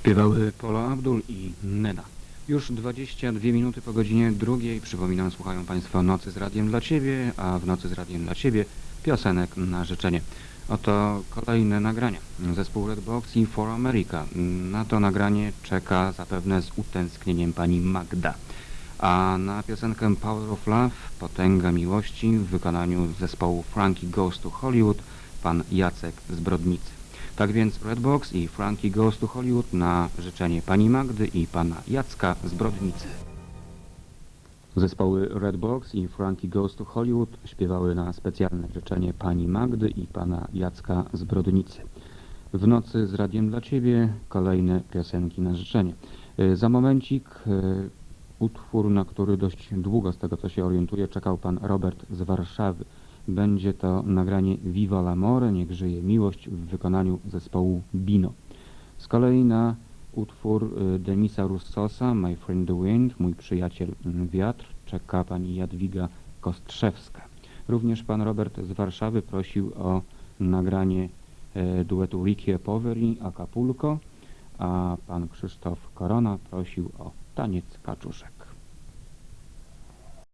Śpiewały Paula Abdul i Neda. Już 22 minuty po godzinie drugiej. Przypominam, słuchają Państwo Nocy z Radiem dla Ciebie, a w Nocy z Radiem dla Ciebie piosenek na życzenie. Oto kolejne nagranie. Zespół Redbox i For America. Na to nagranie czeka zapewne z utęsknieniem pani Magda. A na piosenkę Power of Love, Potęga Miłości w wykonaniu zespołu Frankie Goes to Hollywood, pan Jacek z Brodnicy. Tak więc Redbox i Frankie Goes to Hollywood na życzenie pani Magdy i pana Jacka z Brodnicy. Zespoły Redbox i Frankie Goes to Hollywood śpiewały na specjalne życzenie pani Magdy i pana Jacka z Brodnicy. W nocy z Radiem dla Ciebie kolejne piosenki na życzenie. Y, Za momencik y, utwór, na który dość długo, z tego co się orientuję, czekał pan Robert z Warszawy. Będzie to nagranie Viva l'amore, niech żyje miłość w wykonaniu zespołu Bino. Z kolei na utwór y, Demisa Russosa, My Friend the Wind, mój przyjaciel mm, wiatr, czeka pani Jadwiga Kostrzewska. Również pan Robert z Warszawy prosił o nagranie e, duetu Ricky Poveri Acapulco, a pan Krzysztof Korona prosił o taniec kaczuszek.